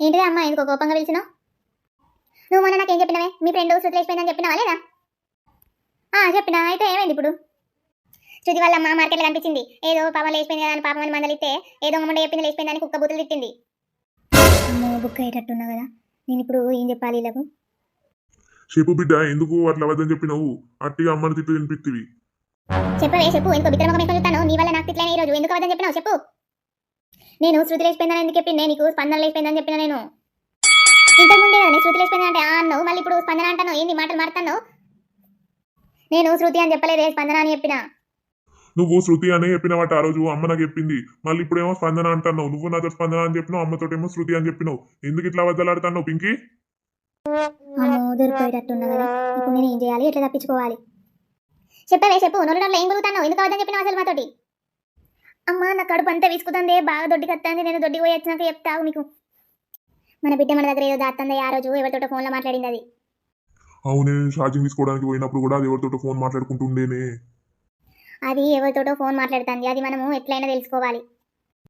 ఏంటిదే అమ్మ ఎందుకో కోపంగా పిలిచినావు? నువ్వు మొన్న నాకేం చెప్పినవే? మీ ఫ్రెండ్ శృతి లేచిపోయిందని చెప్పినావా లేదా? ఆ, చెప్పినా. అయితే ఏమైంది ఇప్పుడు? శృతి వాళ్ళ అమ్మ మార్కెట్లో కనిపించింది. ఏదో పాపం లేచిపోయింది కదా అని పాపం అని మందలిస్తే ఏదో ముండే చెప్పింది లేచిపోయిందని కుక్క బుద్ధులు తిట్టింది. అమ్మో బుక్ అయ్యేటట్టున్నా కదా. నేను ఇప్పుడు ఏం చెప్పాలి వీళ్ళకు? చెప్పు బిడ్డ ఎందుకు అట్లా వద్దని చెప్పినావు? అట్టిగా అమ్మని తిట్టు తినిపిత్తివి. చెప్పవే చెప్పు. ఎందుకో బిత్తర ముఖం ఎక్కువ చూస్తాను? నీ వల్ల నాకు తిట్లేని ఈ రోజు. ఎందుకు అవద్దని చెప్పినావు? చెప్పు. నేను శృతి లేచిపోయిందని ఎందుకు చెప్పింది? నీకు స్పందన లేచిపోయిందని చెప్పిన నేను? ఇంతకు ముందే కదా నేను శృతి లేచిపోయిందని అంటే ఆ అన్నావు. మళ్ళీ ఇప్పుడు స్పందన అంటాను ఏంది మాటలు మారుతాను నేను శృతి అని చెప్పలేదే స్పందన అని చెప్పిన? నువ్వు శృతి అనే చెప్పినవాట ఆ రోజు అమ్మ నాకు చెప్పింది. మళ్ళీ ఇప్పుడేమో స్పందన అంటున్నావు. నువ్వు నాతో స్పందన అని చెప్పినావు అమ్మతోటేమో శృతి అని చెప్పినావు. ఎందుకు ఇట్లా వద్దలాడుతున్నావు పింకీ? అమ్మో దొరికిపోయేటట్టున్నా కదా. ఇప్పుడు నేను ఏం చేయాలి? ఎట్లా తప్పించుకోవాలి? చెప్పవే చెప్పు. నోరు ఏం గురుగుతాను ఎందుకు అవద్దని చెప్పినావు అసలు మాతోటి? అమ్మా నా కడుపు అంతా విసుకుతుంది బాగా దొడ్డికి వస్తుంది నేను దొడ్డికి పోయి వచ్చినాక చెప్తావు మీకు మన బిడ్డ మన దగ్గర ఏదో దాత్తంది ఆ రోజు ఎవరితోటో ఫోన్లో మాట్లాడింది అది. అవునే ఛార్జింగ్ తీసుకోవడానికి పోయినప్పుడు కూడా అది ఎవరితోటో ఫోన్ మాట్లాడుకుంటుండేనే. అది ఎవరితోటో ఫోన్ మాట్లాడుతుంది అది మనము ఎట్లయినా తెలుసుకోవాలి.